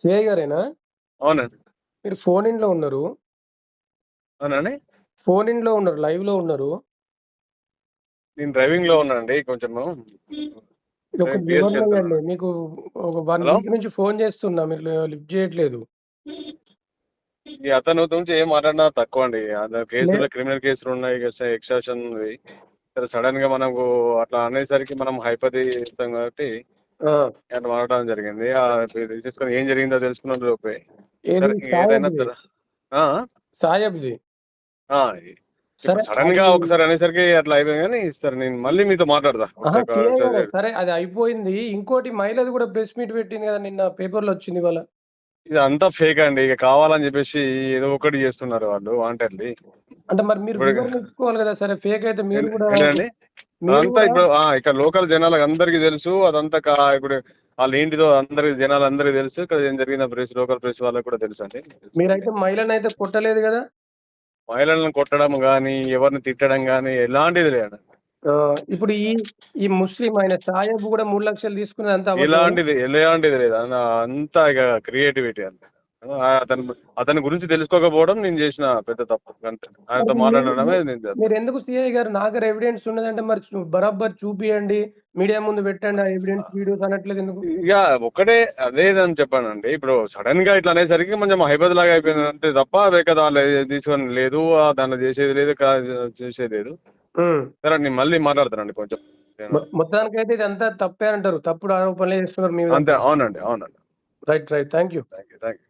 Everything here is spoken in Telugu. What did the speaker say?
సిఐ గారేనా? అవునండి. మీరు ఫోన్ ఇన్లో ఉన్నారు. అవునండి. ఫోన్ ఇన్లో ఉన్నారు లైవ్లో ఉన్నారు. నేను డ్రైవింగ్లో ఉన్నానండి ఇది ఒక వివరణ. ఇవ్వండి. మీకు ఒక వన్? వీక్ నుంచి ఫోన్ చేస్తున్నా మీరు లిఫ్ట్ చేయట్లేదు. ఈ అతను గురించి ఏం మాట్లాడినా తక్కువ అండి. అతని కేసులు క్రిమినల్ కేసులు ఉన్నాయి ఎక్స్ట్రాషన్ ఉంది. సడన్గా మనకు అట్లా అనేసరికి మనం హైపది ఇస్తాం కాబట్టి అట్లా మాట్లాడడం జరిగింది. ఆ, ఇది ఏం జరిగిందో తెలుసుకున్న లోపే. ఏది? సరే, ఏదైనా సాయబ్ది సరే. ఆ, సాయబ్ది. ఆ, సరే సడన్గా అది- ఒకసారి అనేసరికి అట్లా అయిపోయింది కానీ సరే నేను మళ్ళీ మీతో మాట్లాడదా ఆహా, సరే అది అయిపోయింది. ఇంకోటి మహిళది కూడా ప్రెస్ మీట్ పెట్టింది కదా నిన్న పేపర్లో వచ్చింది వాళ్ళ ఇది అంతా ఫేక్ అండి. ఇక కావాలని చెప్పేసి ఏదో ఒకటి చేస్తున్నారు వాళ్ళు వాంటెడ్లీ అంటే మరి మీరు ఇచ్చుకోవాలి కదా సరే ఫేక్ అయితే మీరు కూడా అదంతా ఇప్పుడు ఆ, ఇక్కడ లోకల్ జనాలకు అందరికీ తెలుసు అదంతా ఇప్పుడు వాళ్ళు ఏంటిదో అందరికి జనాలు అందరికీ తెలుసు ఇక్కడ ఏం జరిగిన ప్రెస్ లోకల్ ప్రెస్ వాళ్ళకి కూడా తెలుసు అండి మీరైతే మహిళను అయితే కొట్టలేదు కదా? మహిళలను కొట్టడం కానీ ఎవరిని తిట్టడం కానీ ఎలాంటిది లేదు. ఇప్పుడు ఈ ఈ ముస్లిం ఆయన సాయబ్ కూడా మూడు లక్షలు తీసుకున్నది అంతా? ఎలాంటిది ఎలాంటిది లేదు. అంతా ఇక క్రియేటివిటీ అంతే అతని అతని గురించి తెలుసుకోకపోవడం నేను చేసిన పెద్ద తప్పు. అంతే. ఆయనతో మాట్లాడడమే మీరు- నేను చేస్తాను. మీరు ఎందుకు సిఐ గారు నా దగ్గర ఎవిడెన్స్ ఉన్నదంటే మరి బరాబర్ చూపియండి మీడియా ముందు పెట్టండి ఆ ఎవిడెన్స్ వీడియోస్ అనట్లేదు ఎందుకు? ఇక ఒకటే అదే అని చెప్పానండి. ఇప్పుడు సడన్గా ఇట్లా అనేసరికి కొంచెం హైబద్ లాగా అయిపోయింది అంతే తప్ప దానిలో ఏది తీసుకొని లేదు దానిలో చేసేది లేదు చేసేది లేదు. సరే నేను మళ్ళీ మాట్లాడతానండి కొంచెం. మొ- మొత్తానికైతే ఇది అంతా తప్పే అంటారు. తప్పుడు ఆరోపణలే చేస్తున్నారు అంతే అవునండి అవునండి. Right right. Thank you thank you thank you